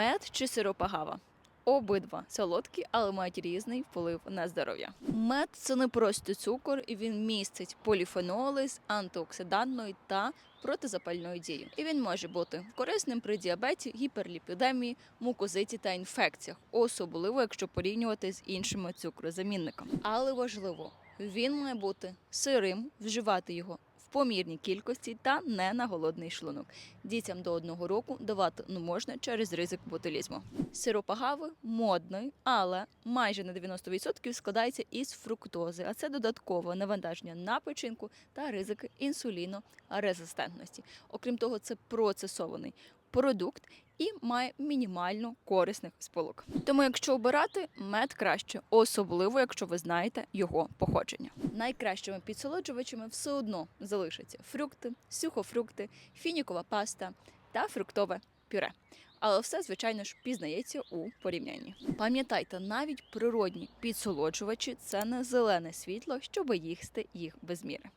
Мед чи сиропагава? Обидва солодкі, але мають різний вплив на здоров'я. Мед це не просто цукор, і він містить поліфеноли з антиоксидантною та протизапальною дією. І він може бути корисним при діабеті, гіперліпідемії, мукозиті та інфекціях, особливо якщо порівнювати з іншими цукрозамінниками. Але важливо, він має бути сирим, вживати його помірній кількості та не на голодний шлунок. Дітям до одного року давати не можна через ризик ботулізму. Сиропагави модний, але майже на 90% складається із фруктози, а це додаткове навантаження на печінку та ризик інсулінорезистентності. Окрім того, це процесований продукт і має мінімально корисних сполук. Тому, якщо обирати, мед краще, особливо якщо ви знаєте його походження. Найкращими підсолоджувачами все одно залишаться фрукти, сухофрукти, фінікова паста та фруктове пюре. Але все, звичайно ж, пізнається у порівнянні. Пам'ятайте, навіть природні підсолоджувачі це не зелене світло, щоб їсти їх без міри.